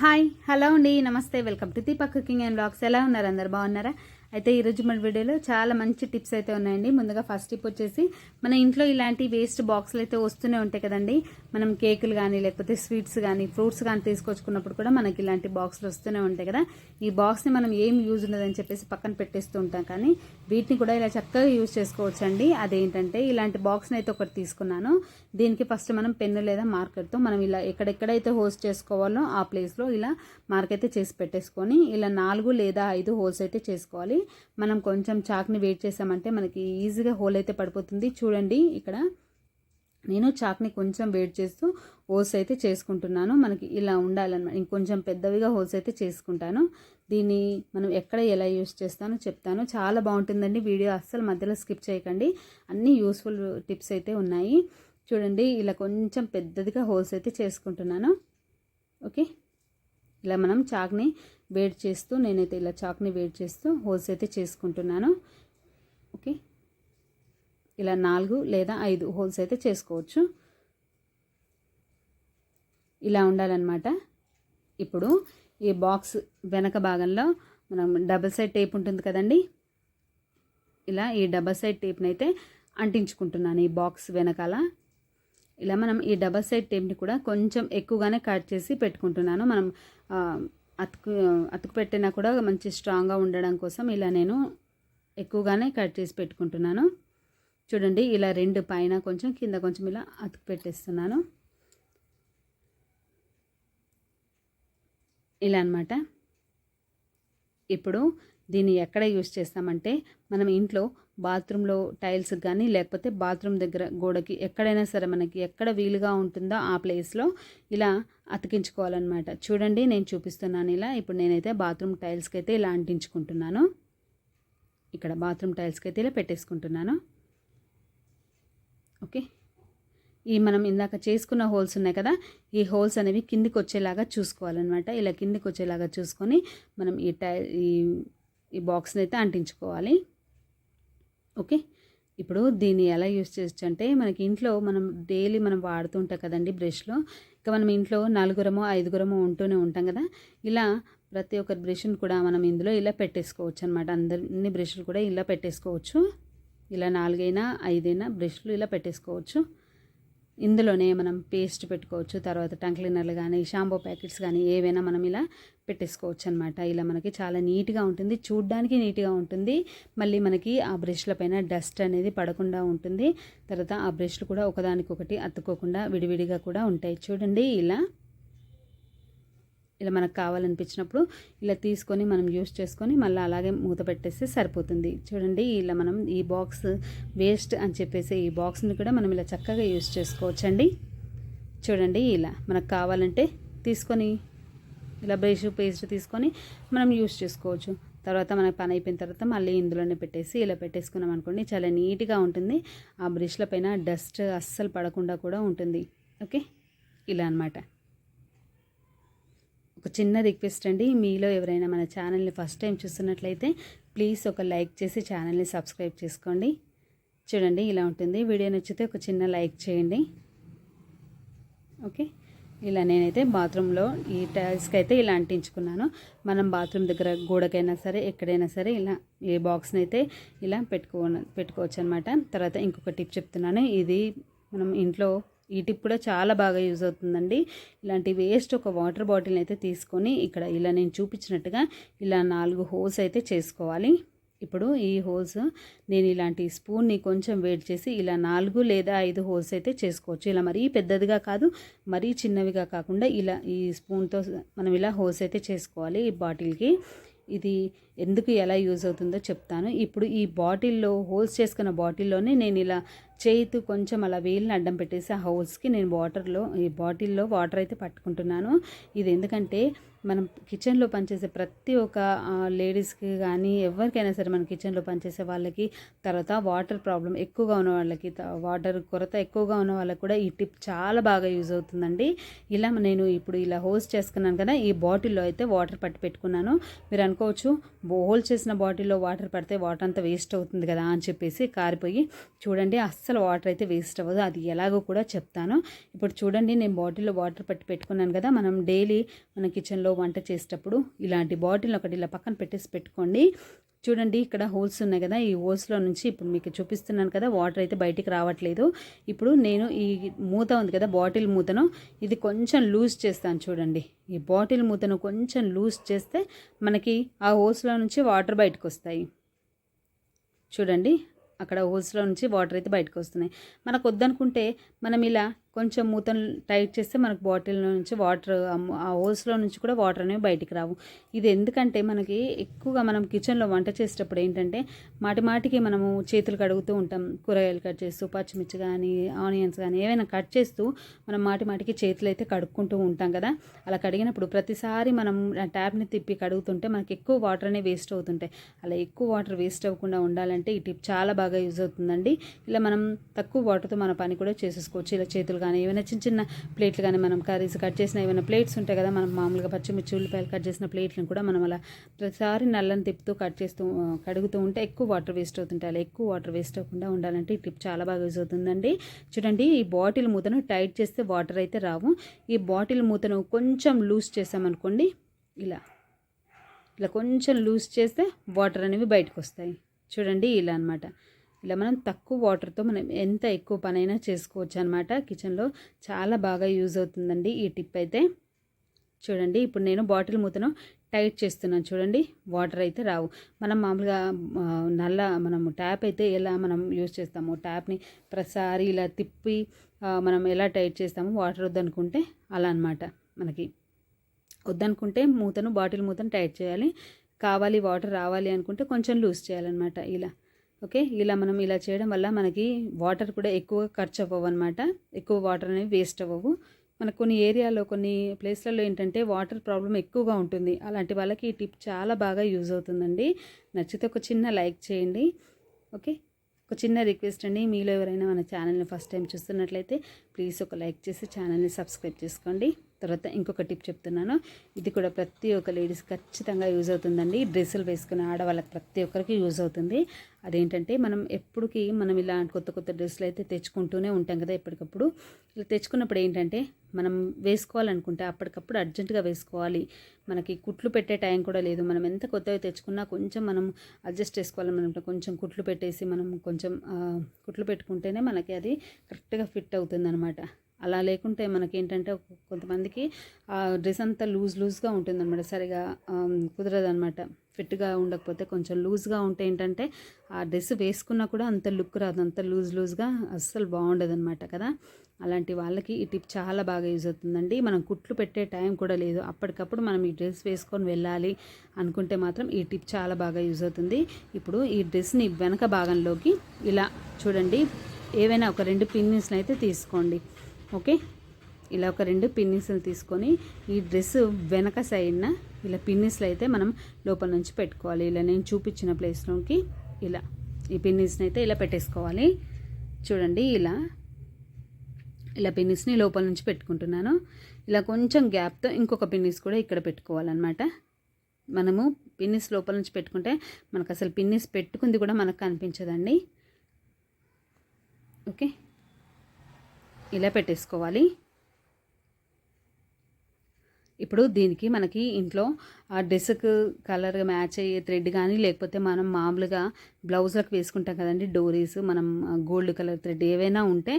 Hi hello అండి నమస్తే welcome to Deepak cooking and blogs ఎలా ఉన్నారు? అందరు బాగున్నారా? అయితే ఈరోజు మన వీడియోలో చాలా మంచి టిప్స్ అయితే ఉన్నాయండి. ముందుగా ఫస్ట్ టిప్ వచ్చేసి మన ఇంట్లో ఇలాంటి వేస్ట్ బాక్సులు అయితే వస్తూనే ఉంటాయి కదండి. మనం కేకులు కానీ లేకపోతే స్వీట్స్ కానీ ఫ్రూట్స్ కానీ తీసుకొచ్చుకున్నప్పుడు కూడా మనకి ఇలాంటి బాక్సులు వస్తూనే ఉంటాయి కదా. ఈ బాక్స్ని మనం ఏం యూజ్ ఉండదని చెప్పేసి పక్కన పెట్టేస్తూ ఉంటాం. కానీ వీటిని కూడా ఇలా చక్కగా యూజ్ చేసుకోవచ్చు అండి అదేంటంటే ఇలాంటి బాక్స్ని అయితే ఒకటి తీసుకున్నాను. దీనికి ఫస్ట్ మనం పెన్ను లేదా మార్కర్తో మనం ఇలా ఎక్కడెక్కడైతే హోల్స్ చేసుకోవాలో ఆ ప్లేస్లో ఇలా మార్క్ అయితే చేసి పెట్టేసుకొని ఇలా నాలుగు లేదా ఐదు హోల్స్ అయితే చేసుకోవాలి. మనం కొంచెం చాక్ని వెయిట్ చేసామంటే మనకి ఈజీగా హోల్ అయితే పడిపోతుంది. చూడండి ఇక్కడ. నేను చాక్ని కొంచెం వెయిట్ చేస్తూ హోల్స్ అయితే చేసుకుంటున్నాను. మనకి ఇలా ఉండాలన్నమాట ఇంకొంచెం పెద్దవిగా హోల్స్ అయితే చేసుకుంటాను. దీన్ని మనం ఎక్కడ ఎలా యూస్ చేస్తానో చెప్తాను. చాలా బాగుంటుందండి వీడియో. అస్సలు మధ్యలో స్కిప్ చేయకండి. అన్నీ యూస్ఫుల్ టిప్స్ అయితే ఉన్నాయి. చూడండి ఇలా కొంచెం పెద్దదిగా హోల్స్ అయితే చేసుకుంటున్నాను. ఓకే? ఇలా మనం చాక్ని వేడి చేస్తూ నేనైతే ఇలా చాక్ని వేడి చేస్తూ హోల్స్ అయితే చేసుకుంటున్నాను. ఓకే. ఇలా నాలుగు లేదా ఐదు హోల్స్ అయితే చేసుకోవచ్చు. ఇలా ఉండాలన్నమాట. ఇప్పుడు ఈ బాక్స్ వెనక భాగంలో మనం డబల్ సైడ్ టేప్ ఉంటుంది కదండి? ఇలా ఈ డబల్ సైడ్ టేప్ని అయితే అంటించుకుంటున్నాను ఈ బాక్స్ వెనకాల. ఇలా మనం ఈ డబల్ సైడ్ టేప్ని కూడా కొంచెం ఎక్కువగానే కట్ చేసి పెట్టుకుంటున్నాను. మనం అతుకు అతుకు పెట్టినా కూడా మంచి స్ట్రాంగ్గా ఉండడం కోసం ఇలా నేను ఎక్కువగానే కట్ చేసి పెట్టుకుంటున్నాను. చూడండి ఇలా రెండు పైన కొంచెం కింద కొంచెం ఇలా అతుకు పెట్టేస్తున్నాను. ఇలా అనమాట ఇప్పుడు దీన్ని ఎక్కడ యూస్ చేస్తామంటే మనం ఇంట్లో బాత్రూంలో టైల్స్ కానీ లేకపోతే బాత్రూమ్ దగ్గర గోడకి ఎక్కడైనా సరే మనకి ఎక్కడ వీలుగా ఉంటుందో ఆ ప్లేస్లో ఇలా అతికించుకోవాలన్నమాట. చూడండి నేను చూపిస్తున్నాను ఇలా. ఇప్పుడు నేనైతే బాత్రూమ్ టైల్స్కి అయితే ఇలా అంటించుకుంటున్నాను. ఇక్కడ బాత్రూమ్ టైల్స్కి అయితే ఇలా పెట్టేసుకుంటున్నాను. ఓకే. ఈ మనం ఇందాక చేసుకున్న హోల్స్ ఉన్నాయి కదా ఈ హోల్స్ అనేవి కిందికి వచ్చేలాగా చూసుకోవాలన్నమాట. ఇలా కిందికి వచ్చేలాగా చూసుకొని మనం ఈ టై ఈ ఈ బాక్స్ని అయితే అంటించుకోవాలి. ఓకే? ఇప్పుడు దీన్ని ఎలా యూస్ చేయొచ్చు అంటే మనకి ఇంట్లో మనం డైలీ మనం వాడుతుంటాం కదండి బ్రష్లో. ఇంకా మనం ఇంట్లో నలుగురమో ఐదుగురమో ఉంటూనే ఉంటాం కదా. ఇలా ప్రతి ఒక్క బ్రష్ని కూడా మనం ఇందులో ఇలా పెట్టేసుకోవచ్చు అనమాట అందరిని బ్రష్లు కూడా ఇలా పెట్టేసుకోవచ్చు. ఇలా నాలుగైనా ఐదైనా బ్రష్లు ఇలా పెట్టేసుకోవచ్చు. ఇందులోనే మనం పేస్ట్ పెట్టుకోవచ్చు తర్వాత టంగ్ క్లీనర్లు కానీ షాంపూ ప్యాకెట్స్ కానీ ఏవైనా మనం ఇలా పెట్టేసుకోవచ్చు అనమాట ఇలా మనకి చాలా నీట్గా ఉంటుంది చూడ్డానికి నీట్గా ఉంటుంది. మళ్ళీ మనకి ఆ బ్రష్ల పైన డస్ట్ అనేది పడకుండా ఉంటుంది. తర్వాత ఆ బ్రష్లు కూడా ఒకదానికొకటి అతుక్కోకుండా విడివిడిగా కూడా ఉంటాయి. చూడండి ఇలా. ఇలా మనకు కావాలనిపించినప్పుడు ఇలా తీసుకొని మనం యూస్ చేసుకొని మళ్ళీ అలాగే మూత పెట్టేస్తే సరిపోతుంది. చూడండి ఇలా మనం ఈ బాక్స్ వేస్ట్ అని చెప్పేసి ఈ బాక్స్ని కూడా మనం ఇలా చక్కగా యూస్ చేసుకోవచ్చండి. చూడండి ఇలా మనకు కావాలంటే తీసుకొని ఇలా బ్రష్ పేస్ట్ తీసుకొని మనం యూస్ చేసుకోవచ్చు. తర్వాత మనకి పని అయిపోయిన తర్వాత మళ్ళీ ఇందులోనే పెట్టేసి ఇలా పెట్టేసుకున్నాం అనుకోండి చాలా నీట్గా ఉంటుంది. ఆ బ్రష్ల పైన డస్ట్ అస్సలు పడకుండా కూడా ఉంటుంది. ఓకే? ఇలా అనమాట ఒక చిన్న రిక్వెస్ట్ అండి. మీలో ఎవరైనా మన ఛానల్ని ఫస్ట్ టైం చూస్తున్నట్లయితే ప్లీజ్ ఒక లైక్ చేసి ఛానల్ని సబ్స్క్రైబ్ చేసుకోండి. చూడండి ఇలా ఉంటుంది. వీడియో నచ్చితే ఒక చిన్న లైక్ చేయండి. ఓకే? ఇలా నేనైతే బాత్రూంలో ఈ టైల్స్కి అయితే ఇలా అంటించుకున్నాను. మనం బాత్రూమ్ దగ్గర గోడకైనా సరే ఎక్కడైనా సరే ఇలా ఏ బాక్స్ని అయితే ఇలా పెట్టుకో పెట్టుకోవచ్చు అనమాట తర్వాత ఇంకొక టిప్ చెప్తున్నాను. ఇది మనం ఇంట్లో ఈ టిప్ కూడా చాలా బాగా యూజ్ అవుతుందండి. ఇలాంటి వేస్ట్ ఒక వాటర్ బాటిల్ని అయితే తీసుకొని ఇక్కడ ఇలా నేను చూపించినట్టుగా ఇలా నాలుగు హోల్స్ అయితే చేసుకోవాలి. ఇప్పుడు ఈ హోల్స్ నేను ఇలాంటి స్పూన్ని కొంచెం వేడి చేసి ఇలా నాలుగు లేదా ఐదు హోల్స్ అయితే చేసుకోవచ్చు. ఇలా మరీ పెద్దదిగా కాదు మరీ చిన్నవిగా కాకుండా ఇలా ఈ స్పూన్తో మనం ఇలా హోల్స్ అయితే చేసుకోవాలి ఈ బాటిల్కి. ఇది ఎందుకు ఎలా యూజ్ అవుతుందో చెప్తాను. ఇప్పుడు ఈ బాటిల్లో హోల్స్ చేసుకున్న బాటిల్లోనే నేను ఇలా చేతి కొంచెం అలా వేలిని అడ్డం పెట్టేసి ఆ హోల్స్కి నేను వాటర్లో ఈ బాటిల్లో వాటర్ అయితే పట్టుకుంటున్నాను. ఇది ఎందుకంటే మనం కిచెన్లో పనిచేసే ప్రతి ఒక్క లేడీస్కి కానీ ఎవరికైనా సరే మన కిచెన్లో పనిచేసే వాళ్ళకి తర్వాత వాటర్ ప్రాబ్లం ఎక్కువగా ఉన్న వాళ్ళకి వాటర్ కొరత ఎక్కువగా ఉన్న వాళ్ళకి కూడా ఈ టిప్ చాలా బాగా యూజ్ అవుతుందండి. ఇలా నేను ఇప్పుడు ఇలా హోల్స్ చేసుకున్నాను కదా ఈ బాటిల్లో అయితే వాటర్ పట్టి పెట్టుకున్నాను. మీరు అనుకోవచ్చు హోల్ చేసిన బాటిల్లో వాటర్ పడితే వాటర్ అంతా వేస్ట్ అవుతుంది కదా అని చెప్పేసి కారిపోయి చూడండి అస్సలు వాటర్ అయితే వేస్ట్ అవ్వదు. అది ఎలాగో కూడా చెప్తాను. ఇప్పుడు చూడండి నేను బాటిల్లో వాటర్ పట్టి పెట్టుకున్నాను కదా మనం డైలీ మన కిచెన్లో వంట చేసేటప్పుడు ఇలాంటి బాటిల్ ఒకటి ఇలా పక్కన పెట్టేసి పెట్టుకోండి. చూడండి ఇక్కడ హోల్స్ ఉన్నాయి కదా ఈ హోల్స్లో నుంచి ఇప్పుడు మీకు చూపిస్తున్నాను కదా వాటర్ అయితే బయటికి రావట్లేదు. ఇప్పుడు నేను ఈ మూత ఉంది కదా బాటిల్ మూతను ఇది కొంచెం లూజ్ చేస్తాను చూడండి. ఈ బాటిల్ మూతను కొంచెం లూజ్ చేస్తే మనకి ఆ హోల్స్లో నుంచి వాటర్ బయటకు వస్తాయి. చూడండి అక్కడ హోల్స్లో నుంచి వాటర్ అయితే బయటకు వస్తున్నాయి. మనకు వద్దనుకుంటే మనం ఇలా కొంచెం మూతను టైట్ చేస్తే మనకు బాటిల్లో నుంచి వాటర్ ఆ హోల్స్లో నుంచి కూడా వాటర్ అనేవి బయటికి రావు. ఇది ఎందుకంటే మనకి ఎక్కువగా మనం కిచెన్లో వంట చేసేటప్పుడు ఏంటంటే మాటి మాటికి మనము చేతులు కడుగుతూ ఉంటాం. కూరగాయలు కట్ చేస్తూ పచ్చిమిర్చి కానీ ఆనియన్స్ కానీ ఏవైనా కట్ చేస్తూ మనం మాటి మాటికి చేతులు అయితే కడుక్కుంటూ ఉంటాం కదా. అలా కడిగినప్పుడు ప్రతిసారి మనం ట్యాప్ని తిప్పి కడుగుతుంటే మనకి ఎక్కువ వాటర్ అనేవి వేస్ట్ అవుతుంటాయి. అలా ఎక్కువ వాటర్ వేస్ట్ అవ్వకుండా ఉండాలంటే ఈ టిప్ చాలా బాగా యూజ్ అవుతుందండి. ఇలా మనం తక్కువ వాటర్తో మన పని కూడా చేసేసుకోవచ్చు. ఇలా చేతులు కానీ ఏమైనా చిన్న చిన్న ప్లేట్లు కానీ మనం కర్రీస్ కట్ చేసిన ఏమైనా ప్లేట్స్ ఉంటాయి కదా మనం మామూలుగా పచ్చిమిర్చి ఉల్లిపాయలు కట్ చేసిన ప్లేట్లను కూడా మనం అలా ప్రతిసారి నల్లని తిప్పుతూ కట్ చేస్తూ కడుగుతూ ఉంటే ఎక్కువ వాటర్ వేస్ట్ అవుతుంటాయి. అలా ఎక్కువ వాటర్ వేస్ట్ అవ్వకుండా ఉండాలంటే ఈ టిప్ చాలా బాగా యూజ్ అవుతుందండి. చూడండి ఈ బాటిల్ మూతను టైట్ చేస్తే వాటర్ అయితే రావు. ఈ బాటిల్ మూతను కొంచెం లూజ్ చేసామనుకోండి ఇలా ఇలా కొంచెం లూజ్ చేస్తే వాటర్ అనేవి బయటకు వస్తాయి. చూడండి ఇలా అనమాట ఇలా మనం తక్కువ వాటర్తో మనం ఎంత ఎక్కువ పనైనా చేసుకోవచ్చు అనమాట కిచెన్లో చాలా బాగా యూజ్ అవుతుందండి ఈ టిప్ అయితే. చూడండి ఇప్పుడు నేను బాటిల్ మూతను టైట్ చేస్తున్నాను చూడండి వాటర్ అయితే రావు. మనం మామూలుగా నల్ల మనం ట్యాప్ అయితే ఎలా మనం యూజ్ చేస్తాము ట్యాప్ని ప్రతిసారి ఇలా తిప్పి మనం ఎలా టైట్ చేస్తామో వాటర్ వద్దనుకుంటే అలా అనమాట మనకి. వద్దనుకుంటే మూతను బాటిల్ మూతను టైట్ చేయాలి. కావాలి వాటర్ రావాలి అనుకుంటే కొంచెం లూజ్ చేయాలన్నమాట ఇలా. ఓకే? ఇలా మనం ఇలా చేయడం వల్ల మనకి వాటర్ కూడా ఎక్కువ ఖర్చు అవ్వవు అనమాట ఎక్కువ వాటర్ అనేవి వేస్ట్ అవ్వవు. మనకు కొన్ని ఏరియాలో కొన్ని ప్లేస్లలో ఏంటంటే వాటర్ ప్రాబ్లం ఎక్కువగా ఉంటుంది. అలాంటి వాళ్ళకి ఈ టిప్ చాలా బాగా యూజ్ అవుతుందండి. నచ్చితే ఒక చిన్న లైక్ చేయండి. ఓకే? ఒక చిన్న రిక్వెస్ట్ అండి. మీలో ఎవరైనా మన ఛానల్ని ఫస్ట్ టైం చూస్తున్నట్లయితే ప్లీజ్ ఒక లైక్ చేసి ఛానల్ని సబ్స్క్రైబ్ చేసుకోండి. తర్వాత ఇంకొక టిప్ చెప్తున్నాను. ఇది కూడా ప్రతి ఒక్క లేడీస్ ఖచ్చితంగా యూజ్ అవుతుందండి. డ్రెస్సులు వేసుకునే ఆడవాళ్ళకి ప్రతి ఒక్కరికి యూజ్ అవుతుంది. అదేంటంటే మనం ఎప్పటికీ మనం ఇలా కొత్త కొత్త డ్రెస్సులు అయితే తెచ్చుకుంటూనే ఉంటాం కదా ఎప్పటికప్పుడు. ఇలా తెచ్చుకున్నప్పుడు ఏంటంటే మనం వేసుకోవాలనుకుంటే అప్పటికప్పుడు అర్జెంటుగా వేసుకోవాలి. మనకి కుట్లు పెట్టే టైం కూడా లేదు. మనం ఎంత కొత్తవి తెచ్చుకున్నా కొంచెం మనం అడ్జస్ట్ చేసుకోవాలి కొంచెం కుట్లు పెట్టేసి మనం కొంచెం కుట్లు పెట్టుకుంటేనే మనకి అది కరెక్ట్గా ఫిట్ అవుతుంది అనమాట అలా లేకుంటే మనకేంటంటే కొంతమందికి ఆ డ్రెస్ అంతా లూజ్ లూజ్గా ఉంటుందన్నమాట. సరిగా కుదరదు అనమాట ఫిట్గా ఉండకపోతే కొంచెం లూజ్గా ఉంటే ఏంటంటే ఆ డ్రెస్ వేసుకున్నా కూడా అంత లుక్ రాదు. అంత లూజ్ లూజ్గా అస్సలు బాగుండదు అనమాట కదా. అలాంటి వాళ్ళకి ఈ టిప్ చాలా బాగా యూజ్ అవుతుందండి. మనం కుట్లు పెట్టే టైం కూడా లేదు. అప్పటికప్పుడు మనం ఈ డ్రెస్ వేసుకొని వెళ్ళాలి అనుకుంటే మాత్రం ఈ టిప్ చాలా బాగా యూజ్ అవుతుంది. ఇప్పుడు ఈ డ్రెస్ని వెనక భాగంలోకి ఇలా చూడండి. ఏవైనా ఒక రెండు పిన్నిస్ని అయితే తీసుకోండి. ఓకే? ఇలా ఒక రెండు పిన్నిస్లు తీసుకొని ఈ డ్రెస్ వెనక సైడ్న ఇలా పిన్నిస్లు అయితే మనం లోపల నుంచి పెట్టుకోవాలి. ఇలా నేను చూపించిన ప్లేస్లోకి ఇలా ఈ పిన్నిస్ని అయితే ఇలా పెట్టేసుకోవాలి. చూడండి ఇలా ఇలా పిన్నిస్ని లోపల నుంచి పెట్టుకుంటున్నాను. ఇలా కొంచెం గ్యాప్తో ఇంకొక పిన్నిస్ కూడా ఇక్కడ పెట్టుకోవాలన్నమాట. మనము పిన్నిస్ లోపల నుంచి పెట్టుకుంటే మనకు అసలు పిన్నిస్ పెట్టుకుంది కూడా మనకు కనిపించదండి. ఓకే? ఇలా పెట్టేసుకోవాలి. ఇప్పుడు దీనికి మనకి ఇంట్లో ఆ డెస్క్ కలర్ మ్యాచ్ అయ్యే థ్రెడ్ కానీ లేకపోతే మనం మామూలుగా బ్లౌజ్లకు వేసుకుంటాం కదండి డోరీస్ మనం గోల్డ్ కలర్ థ్రెడ్ ఏవైనా ఉంటే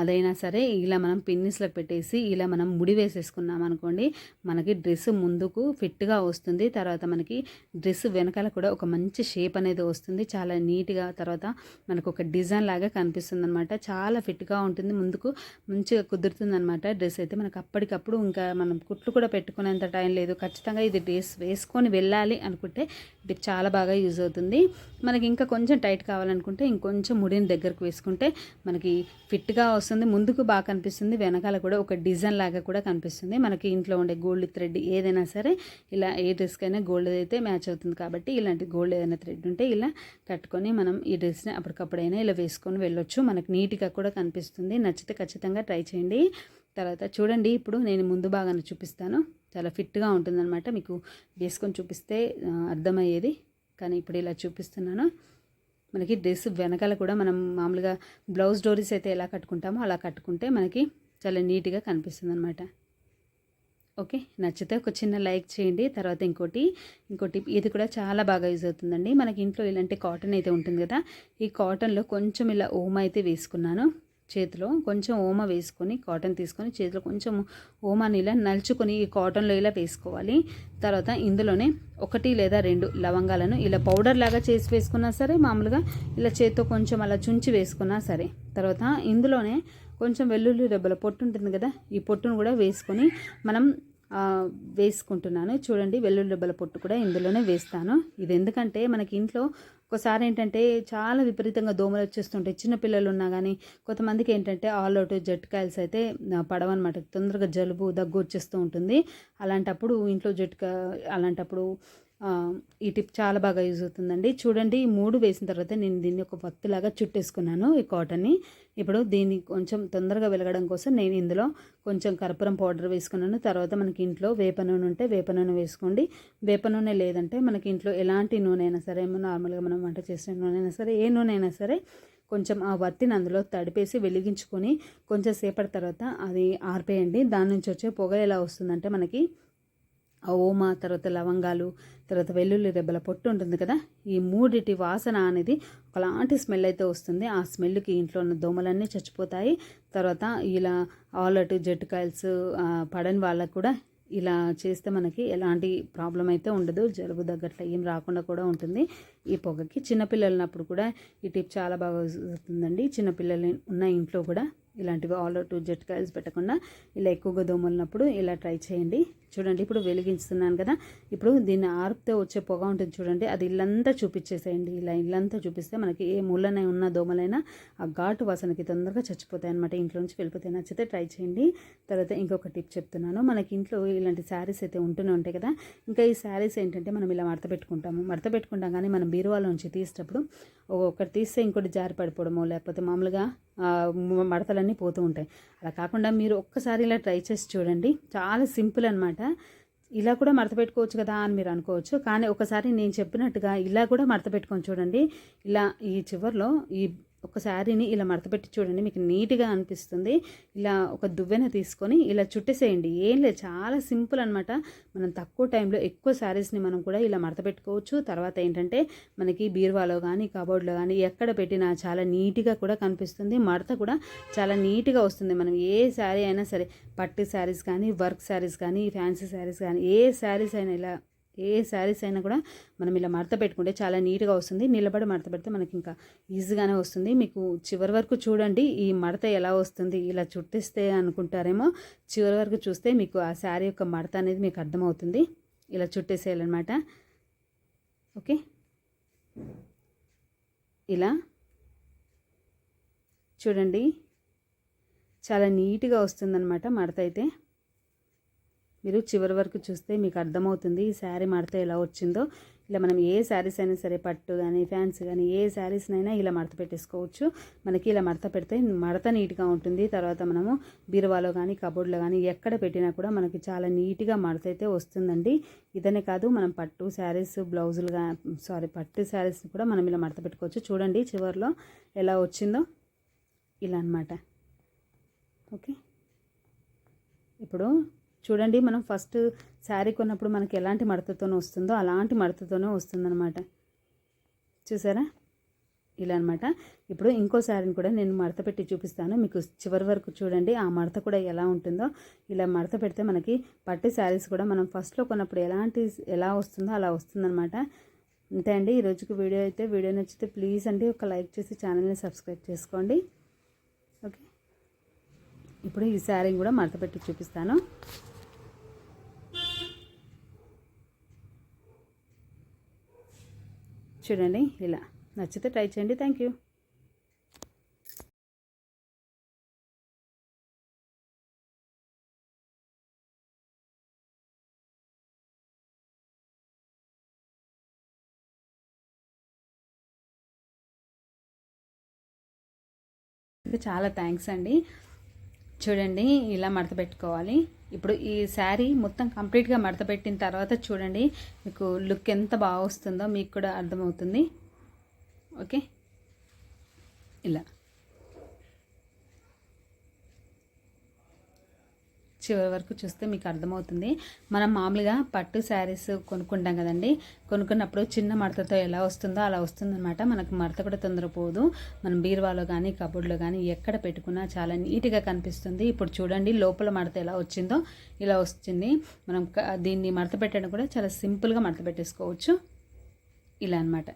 అదైనా సరే ఇలా మనం పిన్నిస్లకు పెట్టేసి ఇలా మనం ముడి వేసేసుకున్నాం అనుకోండి మనకి డ్రెస్ ముందుకు ఫిట్గా వస్తుంది. తర్వాత మనకి డ్రెస్ వెనకాల కూడా ఒక మంచి షేప్ అనేది వస్తుంది. చాలా నీట్గా తర్వాత మనకు ఒక డిజైన్ లాగా కనిపిస్తుంది అనమాట చాలా ఫిట్గా ఉంటుంది. ముందుకు మంచిగా కుదురుతుంది అనమాట డ్రెస్ అయితే. మనకు అప్పటికప్పుడు ఇంకా మనం కుట్లు కూడా పెట్టుకునేంత టైం లేదు. ఖచ్చితంగా ఇది డ్రెస్ వేసుకొని వెళ్ళాలి అనుకుంటే ఇది చాలా బాగా యూజ్ అవుతుంది. మనకి ఇంకా కొంచెం టైట్ కావాలనుకుంటే ఇంకొంచెం ముడిని దగ్గరకు వేసుకుంటే మనకి ఫిట్గా వస్తుంది. ముందుకు బాగా కనిపిస్తుంది. వెనకాల కూడా ఒక డిజైన్ లాగా కూడా కనిపిస్తుంది. మనకి ఇంట్లో ఉండే గోల్డ్ థ్రెడ్ ఏదైనా సరే ఇలా ఏ డ్రెస్కైనా గోల్డ్ అయితే మ్యాచ్ అవుతుంది కాబట్టి ఇలాంటి గోల్డ్ ఏదైనా థ్రెడ్ ఉంటే ఇలా కట్టుకొని మనం ఈ డ్రెస్ని అప్పటికప్పుడైనా ఇలా వేసుకొని వెళ్ళొచ్చు. మనకు నీట్గా కూడా కనిపిస్తుంది. నచ్చితే ఖచ్చితంగా ట్రై చేయండి. తర్వాత చూడండి ఇప్పుడు నేను ముందు బాగానే చూపిస్తాను. చాలా ఫిట్గా ఉంటుందన్నమాట. మీకు వేసుకొని చూపిస్తే అర్థమయ్యేది. కానీ ఇప్పుడు ఇలా చూపిస్తున్నాను. మనకి డ్రెస్ వెనకాల కూడా మనం మామూలుగా బ్లౌజ్ డోరీస్ అయితే ఎలా కట్టుకుంటామో అలా కట్టుకుంటే మనకి చాలా నీట్గా కనిపిస్తుంది అనమాట ఓకే నచ్చితే ఒక చిన్న లైక్ చేయండి. తర్వాత ఇంకోటి ఇంకోటి ఇది కూడా చాలా బాగా యూజ్ అవుతుందండి. మనకి ఇంట్లో ఇలాంటి కాటన్ అయితే ఉంటుంది కదా ఈ కాటన్లో కొంచెం ఇలా ఓమ అయితే వేసుకున్నాను. చేతిలో కొంచెం ఓమ వేసుకొని కాటన్ తీసుకొని చేతిలో కొంచెం ఓమాని ఇలా నలుచుకొని ఈ కాటన్లో ఇలా వేసుకోవాలి. తర్వాత ఇందులోనే ఒకటి లేదా రెండు లవంగాలను ఇలా పౌడర్ లాగా చేసి వేసుకున్నా సరే మామూలుగా ఇలా చేతితో కొంచెం అలా చుంచి వేసుకున్నా సరే. తర్వాత ఇందులోనే కొంచెం వెల్లుల్లి రెబ్బల పొట్టు ఉంటుంది కదా ఈ పొట్టును కూడా వేసుకొని మనం వేసుకుంటున్నాను. చూడండి వెల్లుల్లిబ్బల పొట్టు కూడా ఇందులోనే వేస్తాను. ఇది ఎందుకంటే మనకి ఇంట్లో ఒకసారి ఏంటంటే చాలా విపరీతంగా దోమలు వచ్చేస్తుంటాయి. చిన్నపిల్లలు ఉన్నా కానీ కొంతమందికి ఏంటంటే ఆల్ అవుట్ జట్కాయల్స్ అయితే పడవన్నమాట. తొందరగా జలుబు దగ్గు వచ్చేస్తూ ఉంటుంది. అలాంటప్పుడు ఇంట్లో జట్కా అలాంటప్పుడు ఈ టిప్ చాలా బాగా యూజ్ అవుతుందండి. చూడండి ఈ మూడు వేసిన తర్వాత నేను దీన్ని ఒక వత్తులాగా చుట్టేసుకున్నాను ఈ కాటన్ని. ఇప్పుడు దీన్ని కొంచెం తొందరగా వెలగడం కోసం నేను ఇందులో కొంచెం కర్పూరం పౌడర్ వేసుకున్నాను. తర్వాత మనకి ఇంట్లో వేప నూనె ఉంటే వేప నూనె వేసుకోండి. వేప నూనె లేదంటే మనకి ఇంట్లో ఎలాంటి నూనె అయినా సరే నార్మల్గా మనం వంట చేసిన నూనె అయినా సరే ఏ నూనె అయినా సరే కొంచెం ఆ వత్తిని అందులో తడిపేసి వెలిగించుకొని కొంచెం సేపటి తర్వాత అది ఆర్పేయండి. దాని నుంచి వచ్చే పొగ ఎలా వస్తుందంటే మనకి ఓమ తర్వాత లవంగాలు తర్వాత వెల్లుల్లి రెబ్బల పొట్టు ఉంటుంది కదా? ఈ మూడిటి వాసన అనేది ఒకలాంటి స్మెల్ అయితే వస్తుంది. ఆ స్మెల్కి ఇంట్లో ఉన్న దోమలన్నీ చచ్చిపోతాయి. తర్వాత ఇలా ఆలట్ జట్టుకాయల్స్ పడని వాళ్ళకు కూడా ఇలా చేస్తే మనకి ఎలాంటి ప్రాబ్లం అయితే ఉండదు. జలుబు తగ్గట్ల ఏం రాకుండా కూడా ఉంటుంది. ఈ పొగకి చిన్నపిల్లలున్నప్పుడు కూడా ఈ టిప్ చాలా బాగా అవుతుందండి. చిన్నపిల్లలు ఉన్న ఇంట్లో కూడా ఇలాంటివి ఆల్ అవుట్ జెట్ కాయిల్స్ పెట్టకుండా ఇలా ఎక్కువగా దోమలున్నప్పుడు ఇలా ట్రై చేయండి. చూడండి ఇప్పుడు వెలిగించుతున్నాను కదా. ఇప్పుడు దీన్ని ఆర్పితే వచ్చే పొగ ఉంటుంది చూడండి అది ఇల్లంతా చూపించేసేయండి. ఇలా ఇల్లంతా చూపిస్తే మనకి ఏ మూలనే ఉన్న దోమలైనా ఆ ఘాటు వాసనకి తొందరగా చచ్చిపోతాయి అనమాట ఇంట్లో నుంచి వెళ్ళిపోతే నచ్చితే ట్రై చేయండి. తర్వాత ఇంకొక టిప్ చెప్తున్నాను. మనకి ఇంట్లో ఇలాంటి శారీస్ అయితే ఉంటూనే ఉంటాయి కదా. ఇంకా ఈ శారీస్ ఏంటంటే మనం ఇలా మడత పెట్టుకుంటాము. మడత పెట్టుకుంటాం కానీ మనం బీరువాలో నుంచి తీసేటప్పుడు ఒకటి తీస్తే ఇంకోటి జారి పడిపోవడమో లేకపోతే మామూలుగా మడతలన్నీ పోతూ ఉంటాయి. అలా కాకుండా మీరు ఒక్కసారి ఇలా ట్రై చేసి చూడండి. చాలా సింపుల్ అనమాట ఇలా కూడా మడత పెట్టుకోవచ్చు కదా అని మీరు అనుకోవచ్చు. కానీ ఒకసారి నేను చెప్పినట్టుగా ఇలా కూడా మడత పెట్టుకొని చూడండి. ఇలా ఈ చివరిలో ఈ ఒక శారీని ఇలా మడతపెట్టి చూడండి మీకు నీట్గా అనిపిస్తుంది. ఇలా ఒక దువ్వెన తీసుకొని ఇలా చుట్టేసేయండి. ఏం లేదు చాలా సింపుల్ అనమాట మనం తక్కువ టైంలో ఎక్కువ శారీస్ని మనం కూడా ఇలా మడతపెట్టుకోవచ్చు తర్వాత ఏంటంటే మనకి బీరువాలో కానీ కబోర్డ్లో కానీ ఎక్కడ పెట్టినా చాలా నీట్గా కూడా కనిపిస్తుంది. మడత కూడా చాలా నీట్గా వస్తుంది. మనం ఏ శారీ అయినా సరే పట్టు శారీస్ కానీ వర్క్ శారీస్ కానీ ఫ్యాన్సీ శారీస్ కానీ ఏ శారీస్ అయినా ఇలా ఏ శారీస్ అయినా కూడా మనం ఇలా మడత పెట్టుకుంటే చాలా నీట్గా వస్తుంది. నిలబడి మడత పెడితే మనకి ఇంకా ఈజీగానే వస్తుంది. మీకు చివరి వరకు చూడండి ఈ మడత ఎలా వస్తుంది ఇలా చుట్టిస్తే అనుకుంటారేమో చివరి వరకు చూస్తే మీకు ఆ శారీ యొక్క మడత అనేది మీకు అర్థమవుతుంది. ఇలా చుట్టేసేయాలన్నమాట. ఓకే? ఇలా చూడండి చాలా నీట్గా వస్తుందన్నమాట మడత అయితే. మీరు చివరి వరకు చూస్తే మీకు అర్థమవుతుంది ఈ శారీ మడత ఎలా వచ్చిందో. ఇలా మనం ఏ శారీస్ అయినా సరే పట్టు కానీ ఫ్యాన్స్ కానీ ఏ శారీస్నైనా ఇలా మడత పెట్టేసుకోవచ్చు. మనకి ఇలా మడత పెడితే మడత నీట్గా ఉంటుంది. తర్వాత మనము బీరువాలో కానీ కబోర్డ్లో కానీ ఎక్కడ పెట్టినా కూడా మనకి చాలా నీట్గా మడత అయితే వస్తుందండి. ఇదనే కాదు మనం పట్టు శారీస్ బ్లౌజులు సారీ పట్టు శారీస్ కూడా మనం ఇలా మడత పెట్టుకోవచ్చు. చూడండి చివరిలో ఎలా వచ్చిందో. ఇలా అనమాట ఓకే. ఇప్పుడు చూడండి మనం ఫస్ట్ శారీ కొన్నప్పుడు మనకి ఎలాంటి మడతతోనే వస్తుందో అలాంటి మడతతోనే వస్తుందన్నమాట. చూసారా? ఇలా అనమాట ఇప్పుడు ఇంకో శారీని కూడా నేను మడత పెట్టి చూపిస్తాను. మీకు చివరి వరకు చూడండి ఆ మడత కూడా ఎలా ఉంటుందో. ఇలా మడత పెడితే మనకి పట్టు శారీస్ కూడా మనం ఫస్ట్లో కొన్నప్పుడు ఎలాంటి ఎలా వస్తుందో అలా వస్తుందన్నమాట. అంతే అండి ఈ రోజుకి వీడియో అయితే వీడియో నచ్చితే ప్లీజ్ అండి ఒక లైక్ చేసి ఛానల్ని సబ్స్క్రైబ్ చేసుకోండి. ఓకే? ఇప్పుడు ఈ శారీని కూడా మడత పెట్టి చూపిస్తాను. చూడండి ఇలా నచ్చితే ట్రై చేయండి. థ్యాంక్ యూ చాలా థ్యాంక్స్ అండి. చూడండి ఇలా మడత పెట్టుకోవాలి. ఇప్పుడు ఈ శారీ మొత్తం కంప్లీట్గా మడత పెట్టిన తర్వాత చూడండి మీకు లుక్ ఎంత బాగా వస్తుందో మీకు కూడా అర్థమవుతుంది. ఓకే? ఇలా. చివరి వరకు చూస్తే మీకు అర్థమవుతుంది. మనం మామూలుగా పట్టు శారీస్ కొనుక్కుంటాం కదండి. కొనుక్కున్నప్పుడు చిన్న మడతతో ఎలా వస్తుందో అలా వస్తుందన్నమాట. మనకు మడత కూడా తొందర పోదు. మనం బీరువాలో కానీ కబోర్డ్లో కానీ ఎక్కడ పెట్టుకున్నా చాలా నీట్గా కనిపిస్తుంది. ఇప్పుడు చూడండి లోపల మడత ఎలా వచ్చిందో ఇలా వస్తుంది. మనం దీన్ని మడత పెట్టడం కూడా చాలా సింపుల్గా మడత పెట్టేసుకోవచ్చు. ఇలా అన్నమాట.